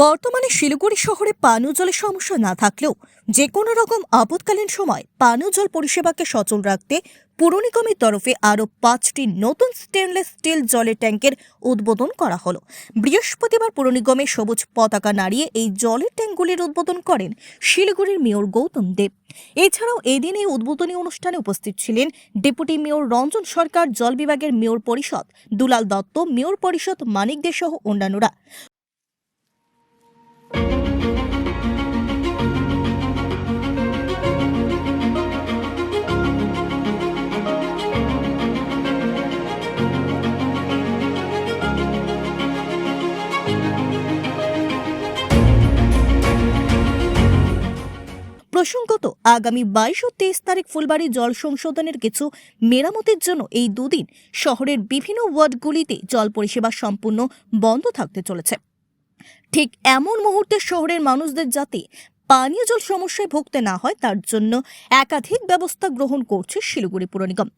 বর্তমানে শিলিগুড়ি শহরে পানীয় জলের সমস্যা না থাকলেও যে কোনো রকম আপৎকালীন সময় পানীয় জল পরিষেবাকে সচল রাখতে পুর নিগমের তরফে আরও পাঁচটি নতুন স্টেনলেস স্টিল জলের ট্যাঙ্কের উদ্বোধন করা হলো। বৃহস্পতিবার পুর নিগমের সবুজ পতাকা নাড়িয়ে এই জলের ট্যাঙ্কগুলির উদ্বোধন করেন শিলিগুড়ির মেয়র গৌতম দেব। এছাড়াও এদিন এই উদ্বোধনী অনুষ্ঠানে উপস্থিত ছিলেন ডেপুটি মেয়র রঞ্জন সরকার, জল বিভাগের মেয়র পরিষদ দুলাল দত্ত, মেয়র পরিষদ মানিক দে সহ অন্যান্যরা। প্রসঙ্গত, আগামী বাইশ ও তেইশ তারিখ ফুলবাড়ি জল সংশোধনের কিছু মেরামতের জন্য এই দুদিন শহরের বিভিন্ন ওয়ার্ডগুলিতে জল পরিষেবা সম্পূর্ণ বন্ধ থাকতে চলেছে। ঠিক এমন মুহূর্তে শহরের মানুষদের যাতে পানীয় জল সমস্যায় ভুগতে না হয়, তার জন্য একাধিক ব্যবস্থা গ্রহণ করছে শিলিগুড়ি পুর নিগম।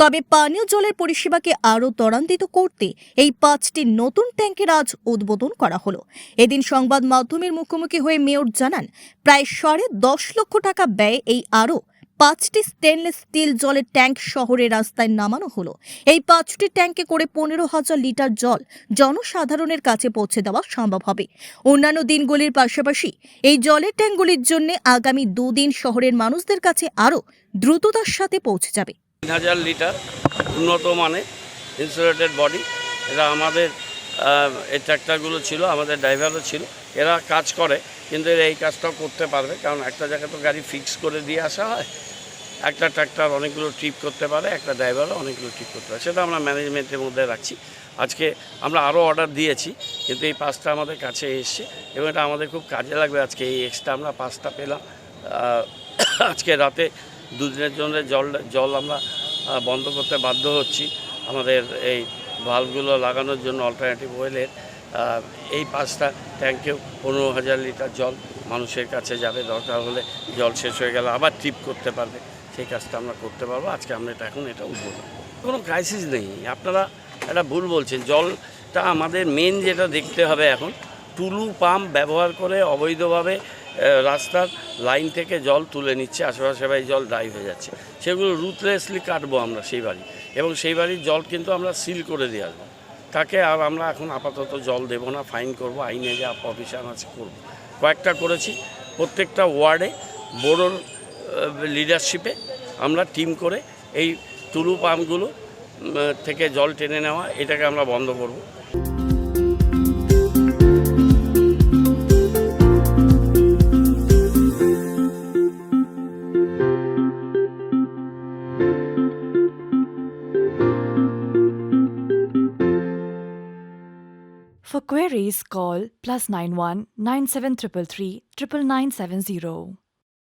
তবে পানীয় জলের পরিষেবাকে আরও ত্বরান্বিত করতে এই পাঁচটি নতুন ট্যাঙ্কের আজ উদ্বোধন করা হলো। এদিন সংবাদ মাধ্যমের মুখোমুখি হয়ে মেয়র জানান, প্রায় সাড়ে দশ লক্ষ টাকা ব্যয়ে এই আরও পাঁচটি স্টেনলেস স্টিল জলের ট্যাঙ্ক শহরের রাস্তায় নামানো হলো। এই পাঁচটি ট্যাঙ্কে করে পনেরো হাজার লিটার জল জনসাধারণের কাছে পৌঁছে দেওয়া সম্ভব হবে। অন্যান্য দিনগুলির পাশাপাশি এই জলের ট্যাঙ্কগুলির জন্য আগামী দুদিন শহরের মানুষদের কাছে আরও দ্রুততার সাথে পৌঁছে যাবে। তিন হাজার লিটার উন্নত মানের ইনসুলেটেড বডি এরা আমাদের এই ট্র্যাক্টরগুলো ছিল, আমাদের ড্রাইভারও ছিল। এরা কাজ করে, কিন্তু এরা এই কাজটাও করতে পারবে, কারণ একটা জায়গায় তো গাড়ি ফিক্স করে দিয়ে আসা হয়। একটা ট্র্যাক্টর অনেকগুলো ট্রিপ করতে পারে, একটা ড্রাইভারও অনেকগুলো ট্রিপ করতে পারে। সেটা আমরা ম্যানেজমেন্টের মধ্যে রাখছি। আজকে আমরা আরও অর্ডার দিয়েছি, কিন্তু এই পাঁচটা আমাদের কাছে এসছে এবং এটা আমাদের খুব কাজে লাগবে। আজকে এই এক্সট্রা আমরা পাঁচটা পেলাম। আজকে রাতে দুদিনের জন্য জল জল আমরা বন্ধ করতে বাধ্য হচ্ছি। আমাদের এই ভালভগুলো লাগানোর জন্য অল্টারনেটিভ ওয়েলের এই পাঁচটা ট্যাঙ্কেও পনেরো হাজার লিটার জল মানুষের কাছে যাবে, দরকার হলে জল শেষ হয়ে গেলে আবার ট্রিপ করতে পারবে। সেই কাজটা আমরা করতে পারব, আজকে আমরা এটা এখন এটা উদ্বোধন। কোনো ক্রাইসিস নেই। আপনারা এটা ভুল বলছেন, জলটা আমাদের মেন যেটা দেখতে হবে এখন, টুলু পাম্প ব্যবহার করে অবৈধভাবে রাস্তার লাইন থেকে জল তুলে নিচ্ছে, আশেপাশে বাড়ি জল ড্রাই হয়ে যাচ্ছে। সেগুলো রুথলেসলি কাটবো আমরা সেই বাড়ি। এবং সেই বাড়ির জল কিন্তু আমরা সিল করে দিয়ে আসব। তাকে আর আমরা এখন আপাতত জল দেবো না, ফাইন করব, আইনে যা অফিসার আছে করব। কয়েকটা করেছি, প্রত্যেকটা ওয়ার্ডে বড়োর লিডারশিপে আমরা টিম করে এই টুলু পাম্পগুলো থেকে জল টেনে নেওয়া, এটাকে আমরা বন্ধ করব। Queries, call plus 91 9733 99970.